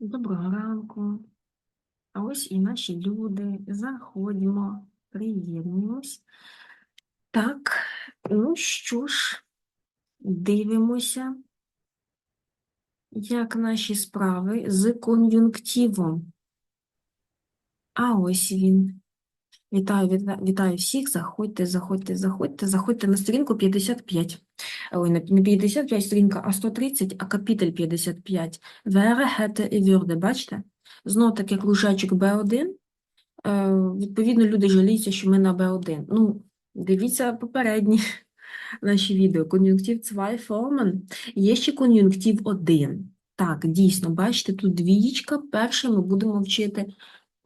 Доброго ранку. А ось і наші люди. Заходимо, приєднуємось. Так, ну що ж, дивимося, як наші справи з кон'юнктивом. А ось він. Вітаю, віта- вітаю всіх. Заходьте, заходьте, заходьте, заходьте на сторінку 55. Ой, не не 55 сторінка, а 130, а капітель 55. Wäre, hätte і würde. Бачите? Знов таки кружечок B1. Е, Відповідно, люди жаліються, що ми на B1. Ну, дивіться попередні наші відео. Кон'юнктив 2 формен. Є ще кон'юнктив 1. Так, дійсно, бачите, тут двієчка. Перше ми будемо вчити,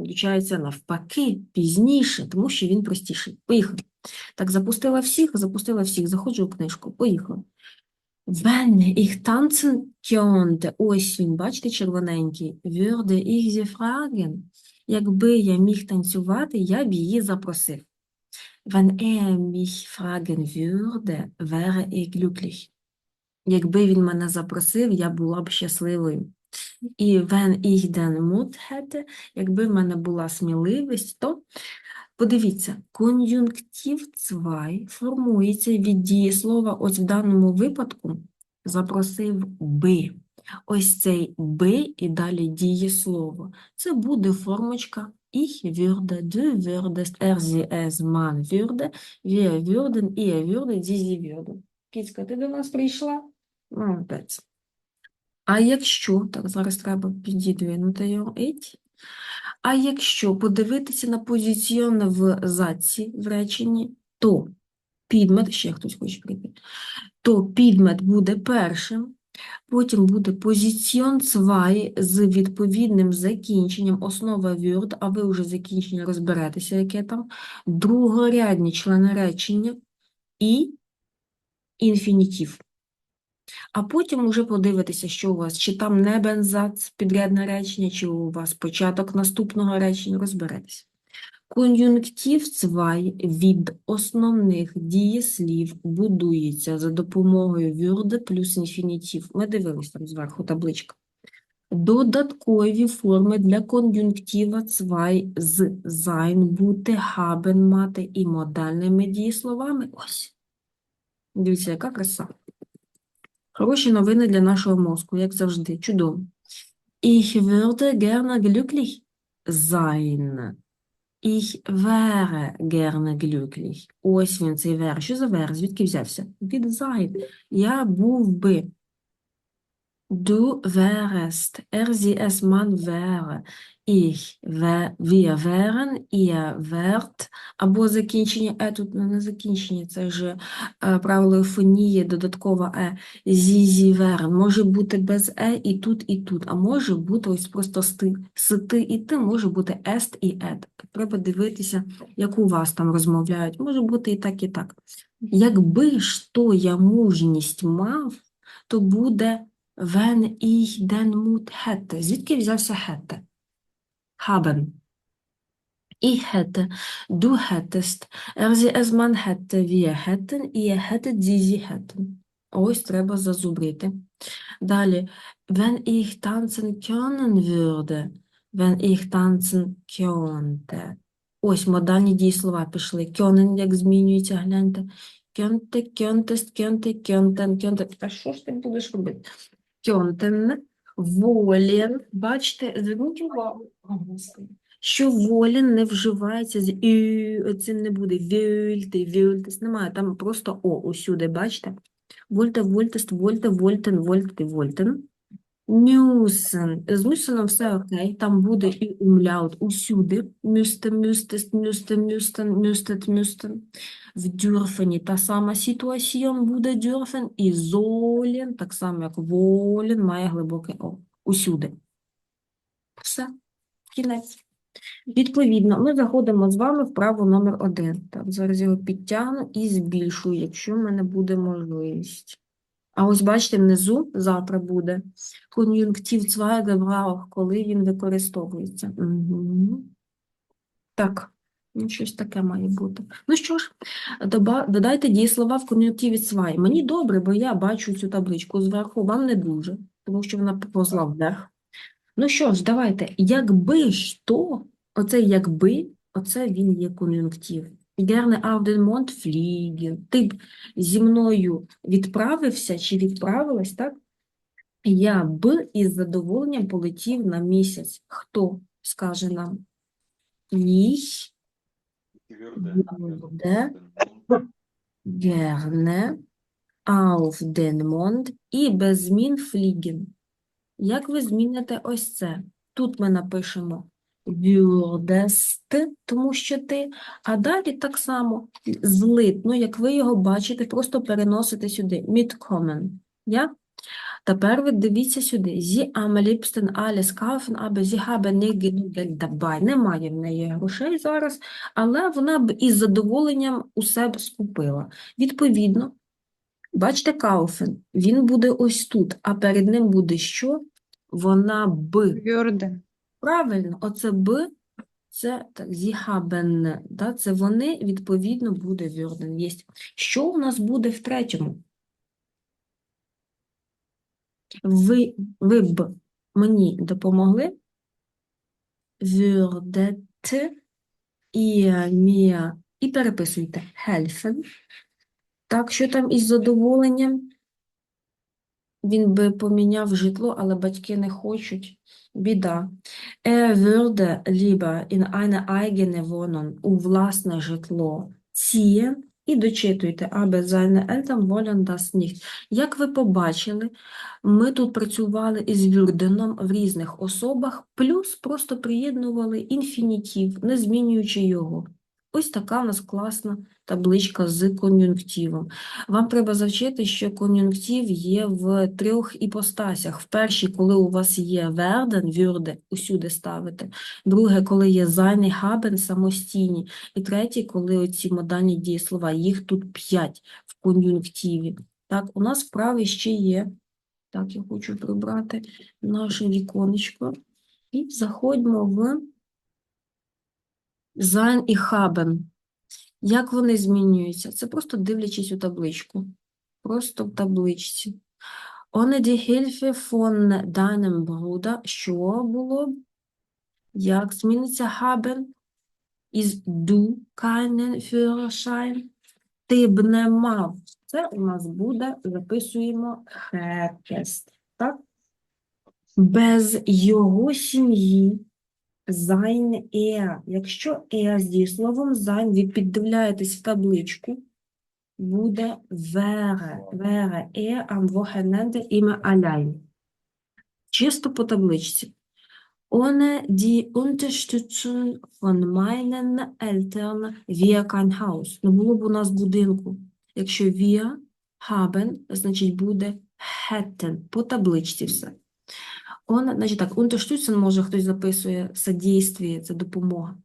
виходить, навпаки, пізніше, тому що він простіший. Поїхали. Так, запустила всіх, запустила всіх. Заходжу в книжку. Поїхали. Wenn ich tanzen könnte, ось він, бачите, червоненький, würde ich sie fragen. Якби я міг танцювати, я б її запросив. Wenn er mich fragen würde, wäre ich glücklich. Якби він мене запросив, я була б щасливою. І wenn ich den Mut hätte, якби в мене була сміливість, то подивіться, кон'юнктив 2 формується від дієслова, ось в даному випадку запросив би. Ось цей би і далі дієслово. Це буде формочка ich würde, du würdest, er, sie, es, man würde, wir würden, ihr würdet, sie, sie würden. Кіцька, ти до нас прийшла? Молодець. А якщо, так, зараз треба підідвинути його, еть. А якщо подивитися на позиціон в задці в реченні, то підмет, ще хтось хоче прийти, то підмет буде першим, потім буде позиціон цвай з відповідним закінченням, основа вюрд, а ви вже закінчення розберетеся, яке там, другорядні члени речення і інфінітив. А потім уже подивитися, що у вас, чи там не бензац, підрядне речення, чи у вас початок наступного речення, розберетеся. Кон'юнктив цвай від основних дієслів будується за допомогою вюрде плюс інфінітив. Ми дивились там зверху табличка. Додаткові форми для кон'юнктива цвай з sein, бути, haben, мати і модальними дієсловами. Ось. Дивіться, яка краса. Хороші новини для нашого мозку, як завжди. Чудово. Ich würde gerne glücklich sein. Ich wäre gerne glücklich. Ось він, цей вер. Що за вер? Звідки взявся? Від sein. Я був би. Du wärest. Er, sie, es, man wäre. Ich, wir wären, ihr wärt. Або закінчення е, тут ну, не закінчення, це ж е, правило ефонії, додаткова е. Зі, зі, верен. Може бути без е і тут, і тут. А може бути ось просто сти. С, ти і ти, може бути ест і ет. Треба дивитися, як у вас там розмовляють. Може бути і так, і так. Якби ж то я мужність мав, то буде wenn ich den Mut hätte. Звідки взявся hätte? Haben. Ich hätte, du hättest, er, sie, es, man hätte, wir hätten, ihr hättet, sie, sie hätten. Ось треба зазубрити. Далі. Wenn ich tanzen können würde, wenn ich tanzen könnte. Ось модальні дієслова пішли. Können, як змінюється, гляньте. Könnte, könntest, könnte, könnten, könnte. А що ж ти будеш робити? Könnten, волін. Бачите, зверніть увагу, що волін не вживається з «ю», цим не буде. Вюльти, вюльтес, немає, там просто о усюди, бачите? Вольта, вольтест, вольта, вольтен, вольти, вольтен. Мюсен. З мюсеном все окей, там буде і умляут усюди. Мюсте, мюстест, мюсте, мюстен, мюстет, мюстен. В дюрфені та сама ситуаціон буде дюрфен, і золен, так само як волен, має глибоке о. Усюди. Все. Кінець. Відповідно, ми заходимо з вами в право номер один. Так, зараз його підтягну і збільшую, якщо в мене буде можливість. А ось бачите, внизу завтра буде кон'юнктив zwei Gebrauch, коли він використовується. Угу. Так, ну щось таке має бути. Ну що ж, додайте дієслова в кон'юнктиві zwei. Мені добре, бо я бачу цю табличку зверху, вам не дуже, тому що вона поповзла вверх. Ну що ж, давайте. Якби ж то, оце якби, оце він є кон'юнктив. Gerne auf den Ти б зі мною відправився чи відправилась, так? Я б із задоволенням полетів на місяць. Хто скаже нам? Gerne auf den Mond і без змін fliegen. Як ви зміните ось це? Тут ми напишемо würdest, тому що ти, а далі так само злит. Ну, як ви його бачите, просто переносите сюди. Mitkommen. Я? Тепер ви дивіться сюди. Sie am liebsten alles kaufen, aber sie haben nicht. Немає в неї грошей зараз, але вона б із задоволенням усе б скупила. Відповідно, бачите, kaufen, він буде ось тут, а перед ним буде що? Вона б. Würde. Правильно, оце б, це так, haben, да, це вони, відповідно, буде würden. Єсть. Що у нас буде в третьому? Ви, ви б мені допомогли? Würdet ihr mir і переписуйте helfen. Так, що там із задоволенням? Він би поміняв житло, але батьки не хочуть. Біда. Er würde lieber in eine eigene Wohnung, у власне житло ziehen. І дочитуйте, aber seine Eltern wollen das nicht. Як ви побачили, ми тут працювали із Вюрденом в різних особах, плюс просто приєднували інфінітив, не змінюючи його. Ось така в нас класна табличка з кон'юнктивом. Вам треба завчити, що кон'юнктив є в трьох іпостасях. В першій, коли у вас є werden, würde, усюди ставите. Друге, коли є і haben, самостійні. І третє, коли оці модальні дієслова, їх тут п'ять в кон'юнктиві. Так, у нас вправи ще є. Так, я хочу прибрати наше віконечко. І заходьмо в sein і haben. Як вони змінюються? Це просто дивлячись у табличку. Просто в табличці. Ohne die Hilfe von deinem Bruder, що було? Як зміниться haben? Із du keinen Führerschein? Ти б не мав. Це у нас буде, записуємо hättest. Так? Без його сім'ї sein er. Якщо er з дієсловом sein, ви піддивляєтесь в табличку, буде wäre. Wäre er am Wochenende immer allein. Чисто по табличці. Ohne die Unterstützung von meinen Eltern wir kein Haus. Не було б у нас будинку. Якщо wir haben, значить буде hätten. По табличці все. Он, значить так, Unterstützen, може хтось записує содействие, це допомога.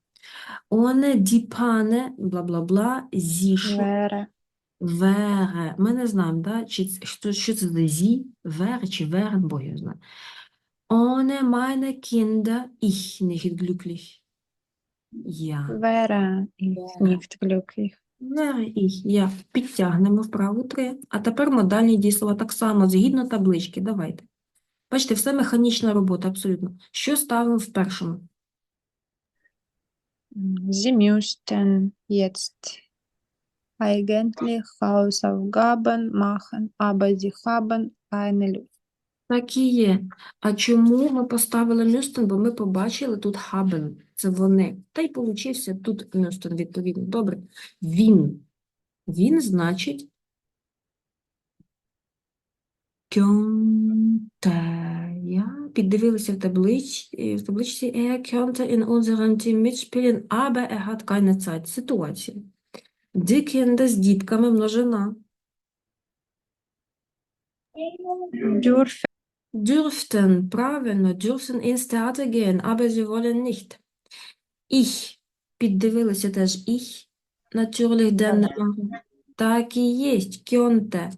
Die Panne, бла-бла-бла, sie що? Wäre. Wäre. Ми не знаємо, да? чи, що, що це за зі, wäre чи wären, бо я знаю. Ohne meine Kinder ich nicht glücklich. Я. Wäre ich nicht glücklich. Wäre ich. Я. Підтягнемо вправу 3. А тепер модальні дієслова так само, згідно таблички. Давайте. Бачите, все механічна робота, абсолютно. Що ставимо в першому? Sie müssten jetzt eigentlich Hausaufgaben machen, aber sie haben keine Lust. Так і є. А чому ми поставили Мюстен? Бо ми побачили тут haben. Це вони. Та й получився тут Мюстен, відповідно. Добре. Він. Він значить könnte. Я піддивилася в табличці, в табличці er könnte in unserem Team mitspielen, aber er hat keine Zeit. Ситуація. Die Kinder з дітками множина. Dürfen Dürften, правильно, dürfen ins Theater gehen, aber sie wollen nicht. Ich, піддивилися теж ich, natürlich den Так і єсть, könnte,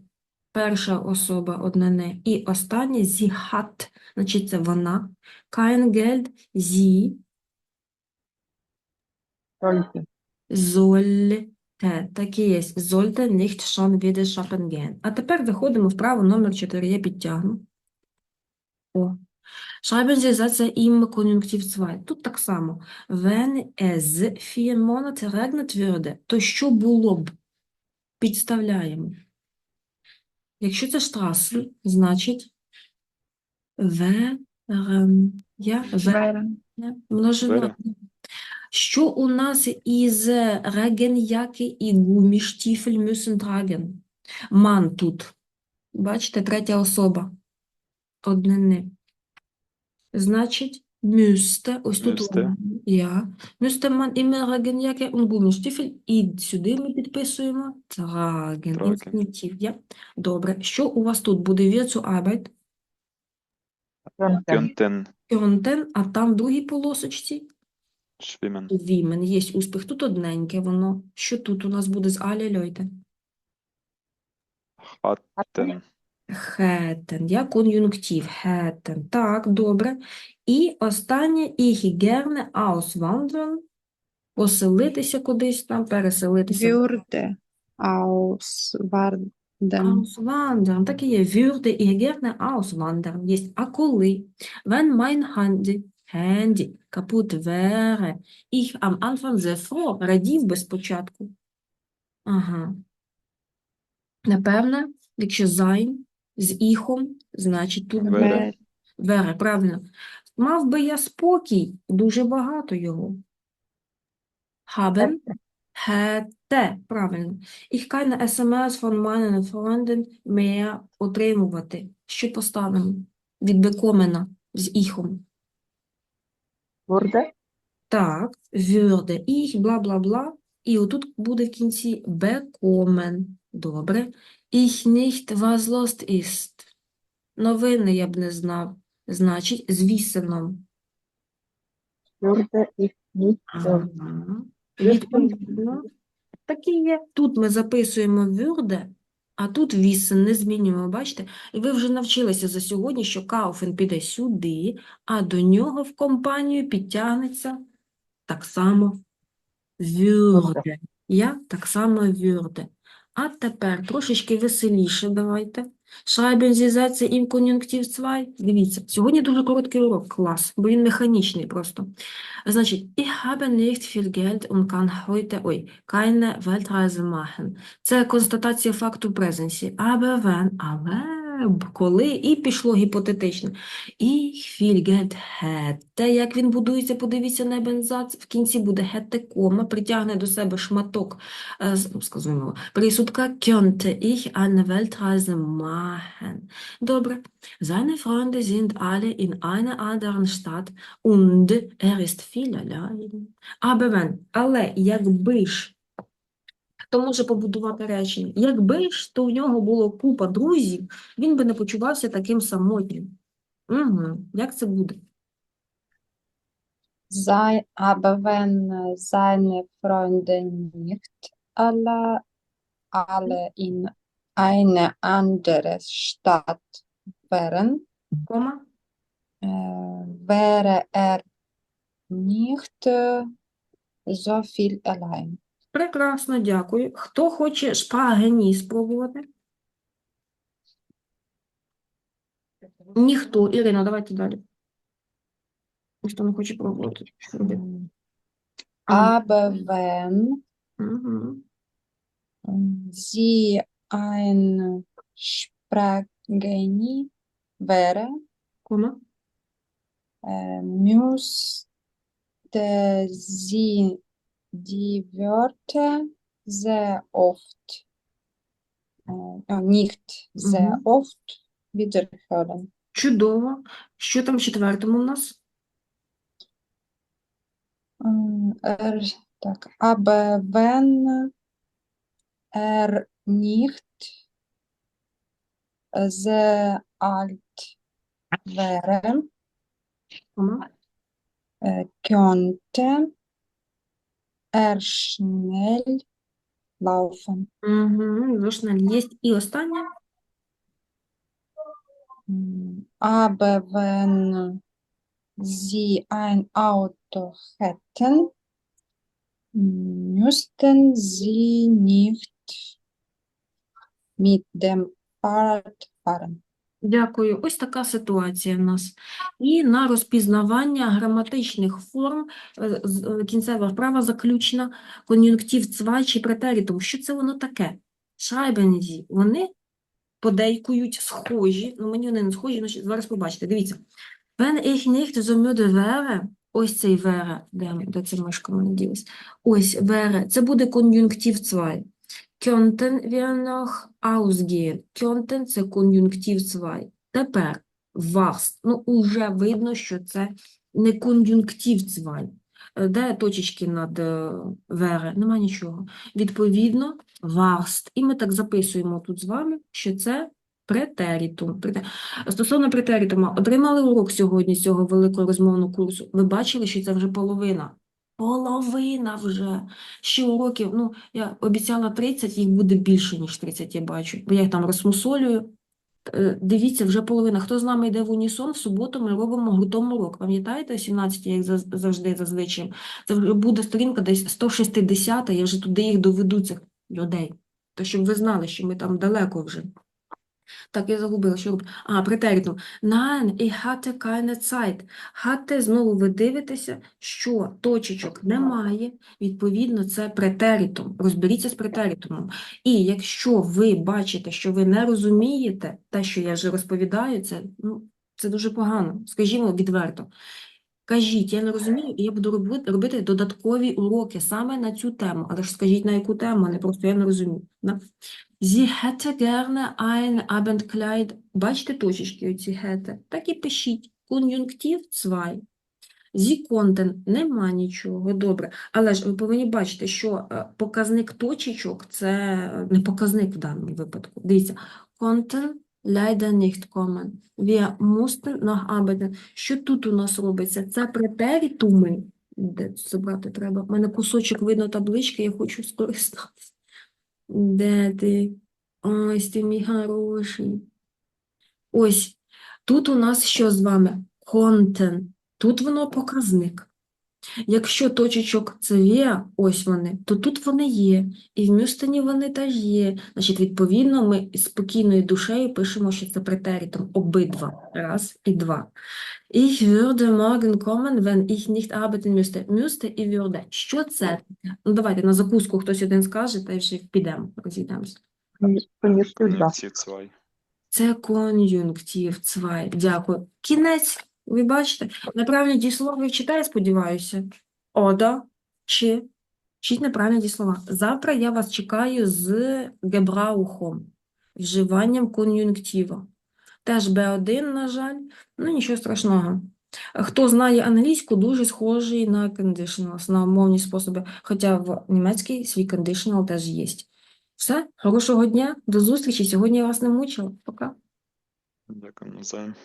перша особа однини. І останнє sie hat, значить це вона. Kein Geld, sie sollte, так і є, sollte nicht schon wieder gehen. А тепер виходимо в право номер 4, я підтягну. О. Schreiben Sie Sätze im Konjunktiv 2. Тут так само. Wenn es vier Monate regnet würde, то що було б? Підставляємо. Якщо це Straßen, значить wären. Я. Множина. Що у нас із Regenjacke і müssen tragen? Ман тут. Бачите, третя особа. Однини. Значить, müsste, ось тут Müsste. я. Müsste man immer Regenjacke und Gummistiefel. І сюди ми підписуємо tragen. Tragen. Інфінітив, я. Добре. Що у вас тут буде wir zur Arbeit? Könnten Könnten, а там в другій полосочці schwimmen. Вімен, є успіх. Тут одненьке воно. Що тут у нас буде з Алі Льойте? Hatten. Хетен. Я кон'юнктив. Хетен. Так, добре. І останнє ich gerne auswandern. Поселитися кудись там, переселитися. Würde auswandern. Auswandern. Так і є. Würde ich gerne auswandern. Є. А коли? Wenn mein Handy, Handy kaputt wäre, ich am Anfang sehr froh, радів би спочатку. Ага. Напевне, якщо sein з іхом, значить тут. Вере, правильно. Мав би я спокій, дуже багато його. Haben, hätte, правильно. Ich keine SMS von meinen Freunden mehr отримувати. Що поставимо? Від бекомена з іхом. Wurde Так, würde ich, бла-бла-бла. І отут буде в кінці бекомен. Добре. Ich nicht, was los ist. Новини я б не знав. Значить, з вісеном. nicht so Ага. Відповідно, є. Тут ми записуємо würde, а тут вісен не змінюємо, бачите? І ви вже навчилися за сьогодні, що кауфен піде сюди, а до нього в компанію підтягнеться так само würde. Я так само würde. А тепер трошечки веселіше давайте. Schreiben Sie Sätze im Konjunktiv 2. Дивіться, сьогодні дуже короткий урок, клас, бо він механічний просто. Значить, ich habe nicht viel Geld und kann heute, ой, keine Weltreise machen. Це констатація факту презенсі. Aber wenn, але б, коли, і пішло гіпотетично. Ich viel Geld hätte, як він будується, подивіться на бензац, в кінці буде hätte, кома, притягне до себе шматок, е, ну, сказуємо, присудка könnte ich eine Weltreise machen. Добре. Seine Freunde sind alle in einer anderen Stadt und er ist viel allein. Aber wenn, але якби ж, хто може побудувати речення? Якби ж, то в нього було купа друзів, він би не почувався таким самотнім. Угу. Як це буде? Sei, aber wenn seine Freunde nicht alle, alle in eine andere Stadt wären, äh, wäre er nicht so viel allein. Прекрасно, дякую. Хто хоче шпагені спробувати? Ніхто. Ірина, давайте далі. Ніхто не хоче пробувати. Що робити? А, Aber wenn Угу. sie ein Sprachgenie wäre, äh, müsste sie Wörter sehr oft, äh, äh, nicht sehr Mhm. oft wiederholen. Чудово. Що там в четвертому у нас? Ähm, Er, так, aber wenn er nicht sehr alt wäre, äh, könnte er schnell laufen. Угу. Зошналь є. І останнє? Mm, Aber wenn sie ein Auto hätten, müssten sie nicht mit dem Fahrrad fahren. Дякую. Ось така ситуація в нас. І на розпізнавання граматичних форм е, е, кінцева вправа заключна, кон'юнктив цвай чи претеритум. Що це воно таке? Sie. Вони подейкують схожі, ну мені вони не схожі, ну, зараз побачите. Дивіться. Wenn ich nicht so müde ось цей wäre, де, де ця мишка мене ділась? Ось wäre, це буде кон'юнктив цвай. Könnten wir noch ausgehen? Це кон'юнктив цвай. Тепер warst. Ну, уже видно, що це не кон'юнктив цвай. Е, Де точечки над е, wäre? Нема нічого. Відповідно, warst. І ми так записуємо тут з вами, що це претерітум. Стосовно претерітума, отримали урок сьогодні з цього великого розмовного курсу. Ви бачили, що це вже половина? Половина вже. Ще уроків, ну, я обіцяла 30, їх буде більше, ніж 30, я бачу. Бо я їх там розмусолюю. Е, Дивіться, вже половина. Хто з нами йде в унісон, в суботу ми робимо гуртом урок. Пам'ятаєте, о 17, як заз- завжди зазвичай? Це вже буде сторінка десь 160, я вже туди їх доведу, цих людей. То щоб ви знали, що ми там далеко вже. Так, я загубила, що робити. А, претеритум. Nein, ich hatte keine Zeit. Hatte, знову ви дивитеся, що точечок немає, відповідно, це претеритум. Розберіться з претеритумом. І якщо ви бачите, що ви не розумієте те, що я вже розповідаю, це, ну, це дуже погано. Скажімо відверто. Кажіть, я не розумію, і я буду робити, додаткові уроки саме на цю тему. Але ж скажіть, на яку тему, не просто я не розумію. Да? Sie hätte gerne ein Abendkleid. Бачите точечки оці hätte? Так і пишіть. Кон'юнктив zwei. Sie konnten. Нема нічого. Добре. Але ж ви повинні бачити, що е, показник точечок – це е, не показник в даному випадку. Дивіться. Konnten leider nicht kommen. Wir mussten noch arbeiten. Що тут у нас робиться? Це претерітуми. Де забрати треба? У мене кусочок видно таблички, я хочу скористатися. Де ти? Ось ти мій хороший. Ось. Тут у нас що з вами? Контент. Тут воно показник. Якщо точечок це є, ось вони, то тут вони є. І в Мюстені вони теж є. Значить, відповідно, ми з спокійною душею пишемо, що це претеритум. Обидва. Раз і два. Ich würde morgen kommen, wenn ich nicht arbeiten müsste. Müsste і würde. Що це? Ну, давайте на закуску хтось один скаже, та й вже підемо, розійдемося. 2. Це кон'юнктив, цвай. Дякую. Кінець. Ви бачите? Неправильні дієслова ви читає, сподіваюся. Ода, чи. Вчіть неправильні дієслова. Завтра я вас чекаю з гебраухом, вживанням кон'юнктива. Теж Б1, на жаль. Ну, нічого страшного. Хто знає англійську, дуже схожий на conditionals, на умовні способи. Хоча в німецькій свій conditional теж є. Все, хорошого дня, до зустрічі. Сьогодні я вас не мучила. Пока. Дякую навзаєм.